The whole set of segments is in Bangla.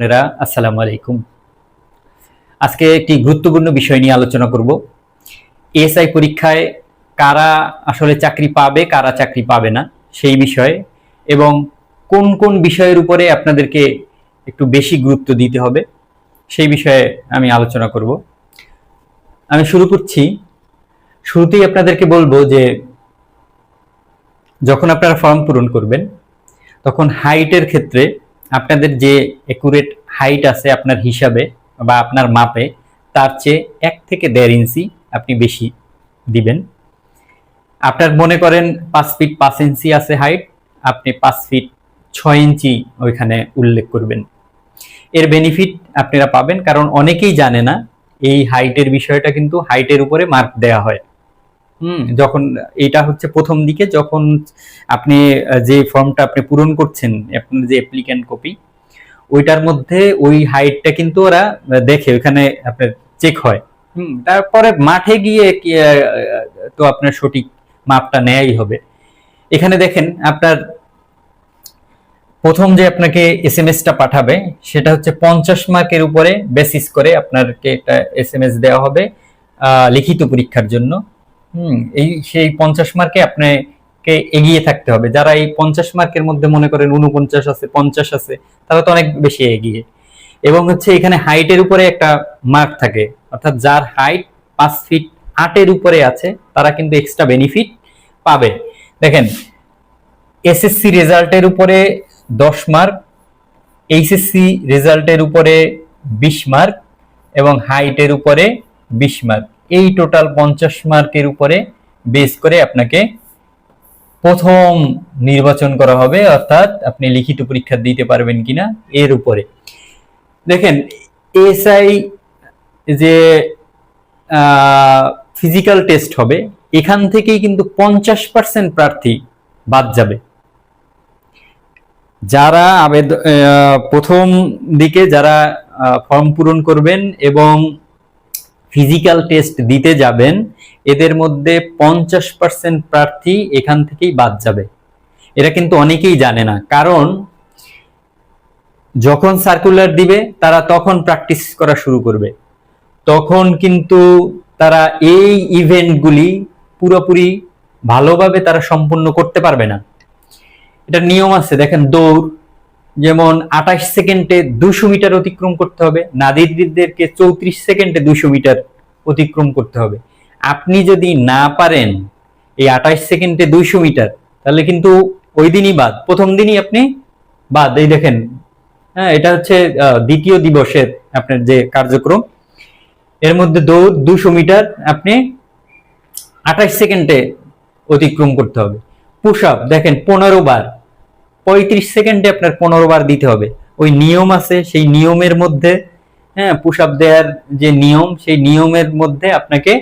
আপনারা, আসসালামু আলাইকুম। আজকে একটি গুরুত্বপূর্ণ বিষয় নিয়ে আলোচনা করব। এএসআই পরীক্ষায় কারা আসলে চাকরি পাবে, কারা চাকরি পাবে না, সেই বিষয়ে এবং কোন কোন বিষয়ের উপরে আপনাদেরকে একটু বেশি গুরুত্ব দিতে হবে, সেই বিষয়ে আমি আলোচনা করব। আমি শুরু করছি। শুরুতেই আপনাদেরকে বলব যে, যখন আপনারা ফর্ম পূরণ করবেন, তখন হাইটের ক্ষেত্রে আপনাদের যে একুরেট হাইট আছে আপনার হিসাবে বা আপনার মাপে, তার চেয়ে এক থেকে দেড় ইঞ্চি আপনি বেশি দিবেন। আপনার মনে করেন পাঁচ ফিট পাঁচ ইঞ্চি আছে হাইট আপনি পাঁচ ফিট ছয় ইঞ্চি ওইখানে উল্লেখ করবেন। এর বেনিফিট আপনারা পাবেন, কারণ অনেকেই জানে না এই হাইটের বিষয়টা কিন্তু হাইটের উপরে মার্ক দেওয়া হয়। হুম। যখন এটা হচ্ছে প্রথম দিকে যখন আপনি যে ফর্মটা আপনি পূরণ করছেন আপনার যে অ্যাপ্লিক্যান্ট কপি ওইটার মধ্যে ওই হাইটটা কিন্তু ওরা দেখে ওখানে আপনার চেক হয়। হুম। তারপরে মাঠে গিয়ে তো আপনার সঠিক মাপটা নেয়াই হবে। এখানে দেখেন আপনার প্রথম যে আপনাকে এস এম এসটা পাঠাবে সেটা হচ্ছে পঞ্চাশ মার্কের উপরে বেসিস করে আপনাকে একটা এস এম এস দেওয়া হবে আহ, লিখিত পরীক্ষার জন্য। হুম, এই সেই পঞ্চাশ মার্কে আপনাকে এগিয়ে থাকতে হবে। যারা এই পঞ্চাশ মার্কের মধ্যে মনে করেন উনপঞ্চাশ আছে, পঞ্চাশ আছে, তারা তো অনেক বেশি এগিয়ে। এবং হচ্ছে এখানে হাইটের উপরে একটা মার্ক থাকে। অর্থাৎ যার হাইট পাঁচ ফিট আটের উপরে আছে, তারা কিন্তু এক্সট্রা বেনিফিট পাবে। দেখেন এসএসসি রেজাল্টের উপরে দশ মার্ক এইচএসসি রেজাল্টের উপরে বিশ মার্ক এবং হাইটের উপরে বিশ মার্ক এই টোটাল পঞ্চাশ মার্কের উপরে বেস করে আপনাকে প্রথম নির্বাচন করা হবে, অর্থাৎ আপনি লিখিত পরীক্ষা দিতে পারবেন কিনা এর উপরে। দেখেন এসআই যে ফিজিক্যাল টেস্ট হবে, এখান থেকেই কিন্তু পঞ্চাশ পার্সেন্ট প্রার্থী বাদ যাবে। যারা আবেদন প্রথম দিকে যারা ফর্ম পূরণ করবেন এবং ফিজিক্যাল টেস্ট দিতে যাবেন, এদের মধ্যে পঞ্চাশ পার্সেন্ট প্রার্থী এখান থেকেই বাদ যাবে। এরা কিন্তু অনেকেই জানে না, কারণ যখন সার্কুলার দিবে, তারা তখন প্র্যাকটিস করা শুরু করবে। তখন কিন্তু তারা এই ইভেন্টগুলি পুরোপুরি ভালোভাবে তারা সম্পূর্ণ করতে পারবে না। এটা নিয়ম আছে, দেখেন দৌড় যেমন আঠাশ সেকেন্ডে দুশো মিটার অতিক্রম করতে হবে, নাদিরদেরকে চৌত্রিশ সেকেন্ডে দুশো মিটার অতিক্রম করতে হবে। আপনি যদি না পারেন এই আঠাশ সেকেন্ডে দুইশো মিটার, তাহলে কিন্তু ওই দিনই বাদ, প্রথম দিনই আপনি বাদ। এই দেখেন হ্যাঁ এটা হচ্ছে দ্বিতীয় দিবসের আপনার যে কার্যক্রম। এর মধ্যে দৌড় দুশো মিটার আপনি আঠাশ সেকেন্ডে অতিক্রম করতে হবে। পুশ আপ, দেখেন, পনেরো বার। পঁয়ত্রিশ সেকেন্ডে আপনার পনেরো বার দিতে হবে। ওই নিয়ম আছে, সেই নিয়মের মধ্যে হ্যাঁ পুশ আপ দেওয়ার যে নিয়ম, সেই নিয়মের মধ্যে আপনাকে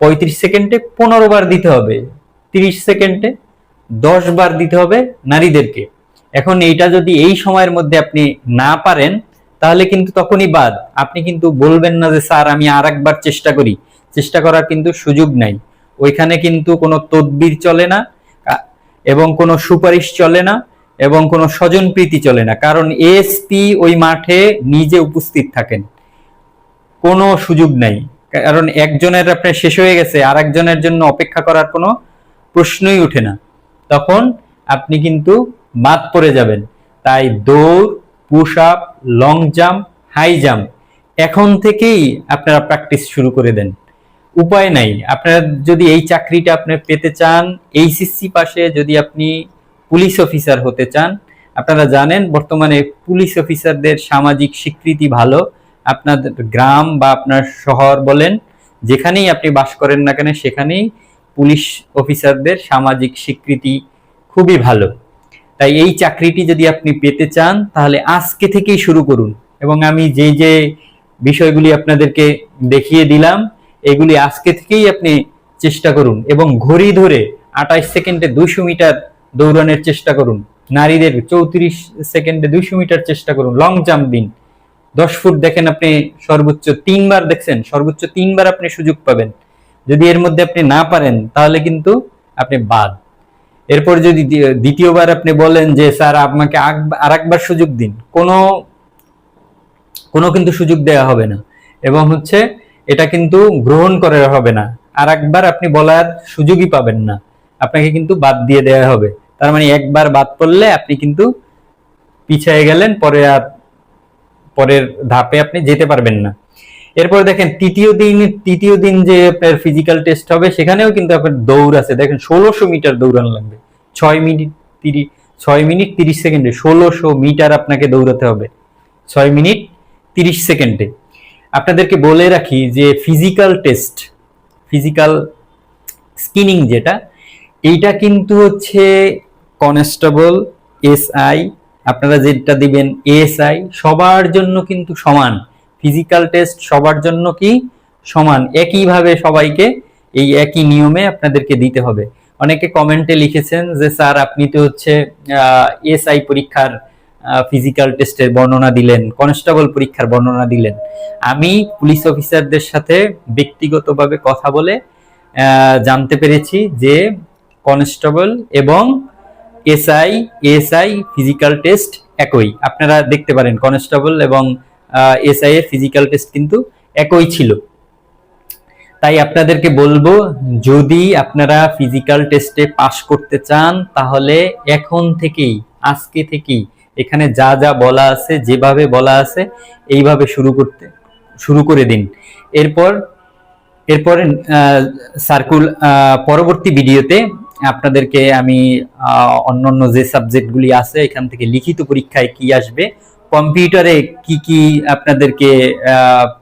পঁয়ত্রিশ সেকেন্ডে পনেরো বার দিতে হবে। তিরিশ সেকেন্ডে দশ বার দিতে হবে নারীদেরকে। এখন এইটা যদি এই সময়ের মধ্যে আপনি না পারেন, তাহলে কিন্তু তখনই বাদ। আপনি কিন্তু বলবেন না যে, স্যার, আমি আর একবার চেষ্টা করি। চেষ্টা করার কিন্তু সুযোগ নাই। ওইখানে কিন্তু কোনো তদবির চলে না, এবং কোনো সুপারিশ চলে না। এবং কোনো স্বজনপ্রীতি চলে না। কারণ এসপি ওই মাঠে নিজে উপস্থিত থাকেন। কোনো সুযোগ নাই। কারণ একজনের আপনার শেষ হয়ে গেছে আর একজনের জন্য অপেক্ষা করার কোনো প্রশ্নই ওঠে না। তখন আপনি কিন্তু বাদ পড়ে যাবেন। তাই দৌড় push up long jump, high jump, এখন থেকেই আপনারা প্র্যাকটিস শুরু করে দেন। উপায় নাই। আপনারা যদি এই চাকরিটা আপনি পেতে চান এইচএসসি পাশে যদি আপনি পুলিশ অফিসার হতে চান। আপনারা জানেন, বর্তমানে পুলিশ অফিসারদের সামাজিক স্বীকৃতি ভালো। আপনার গ্রাম বা আপনার শহর বলেন, যেখানেই আপনি বাস করেন না কেন, সেখানেই পুলিশ অফিসারদের সামাজিক স্বীকৃতি খুবই ভালো। তাই এই চাকরিটি যদি আপনি পেতে চান, তাহলে আজকে থেকেই শুরু করুন। এবং আমি যে যে বিষয়গুলি আপনাদেরকে দেখিয়ে দিলাম, এগুলি আজকে থেকেই আপনি চেষ্টা করুন। এবং ঘড়ি ধরে আঠাশ সেকেন্ডে দুইশো মিটার দৌড়ানোর চেষ্টা করুন। নারীদের চৌত্রিশ সেকেন্ডে দুইশো মিটার চেষ্টা করুন লং জাম্প দিন। দশ ফুট দেখেন আপনি সর্বোচ্চ তিনবার দেখছেন, সর্বোচ্চ তিনবার আপনি সুযোগ পাবেন। যদি এর মধ্যে আপনি না পারেন, তাহলে কিন্তু আপনি বাদ। এরপর যদি দ্বি- দ্বিতীয়বার আপনি বলেন যে, স্যার, আমাকে আর একবার সুযোগ দিন। কোনো কোনো কিন্তু সুযোগ দেওয়া হবে না। এবং হচ্ছে এটা কিন্তু গ্রহণ করা হবে না। আর একবার আপনি বলার সুযোগই পাবেন না। আপনাকে কিন্তু বাদ দিয়ে দেওয়া হবে। তার মানে একবার বাদ পড়লে আপনি কিন্তু পিছিয়ে গেলেন, পরে আর পরের ধাপে আপনি যেতে পারবেন না। এরপরে দেখেন তৃতীয় দিন তৃতীয় দিন যে আপনার ফিজিক্যাল টেস্ট হবে, সেখানেও কিন্তু আপনার দৌড় আছে। দেখেন ষোলোশো মিটার দৌড়ানো লাগবে। ছয় মিনিট তিরিশ ছয় মিনিট তিরিশ সেকেন্ডে। ষোলোশো মিটার আপনাকে দৌড়াতে হবে। ছয় মিনিট তিরিশ সেকেন্ডে। আপনাদেরকে বলে রাখি যে ফিজিক্যাল টেস্ট ফিজিক্যাল স্কিনিং যেটা, এইটা কিন্তু হচ্ছে কনস্টেবল এসআই আপনারা যেটা দিবেন এএসআই সবার জন্য কিন্তু সমান। ফিজিক্যাল টেস্ট সবার জন্য কি? সমান। একইভাবে সবাইকে এই একই নিয়মে আপনাদেরকে দিতে হবে। অনেকে কমেন্টে লিখেছেন যে, স্যার, আপনি তো হচ্ছে এসআই পরীক্ষার ফিজিক্যাল টেস্টের বর্ণনা দিলেন কনস্টেবল পরীক্ষার বর্ণনা দিলেন। আমি পুলিশ অফিসারদের সাথে ব্যক্তিগতভাবে কথা বলে জানতে পেরেছি যে কনস্টেবল এবং এসআই এসআই ফিজিক্যাল টেস্ট একই। আপনারা দেখতে পারেন কনস্টেবল এবং এসআই এর ফিজিক্যাল টেস্ট কিন্তু একই ছিল। তাই আপনাদেরকে বলব, যদি আপনারা ফিজিক্যাল টেস্টে পাশ করতে চান, তাহলে এখন থেকেই, আজকে থেকেই, এখানে যা যা বলা আছে, যেভাবে বলা আছে, এইভাবে শুরু করতে, শুরু করে দিন। এরপর, এরপরে সার্কুল পরবর্তী ভিডিওতে আপনাদেরকে আমি অন্য অন্য যে সাবজেক্টগুলি আছে, এখান থেকে লিখিত পরীক্ষায় কি আসবে, কম্পিউটারে কি কি আপনাদেরকে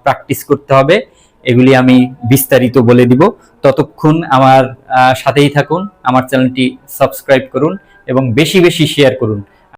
প্র্যাকটিস করতে হবে, এগুলি আমি বিস্তারিত বলে দিব। ততক্ষণ আমার সাথেই থাকুন, আমার চ্যানেলটি সাবস্ক্রাইব করুন এবং বেশি বেশি শেয়ার করুন।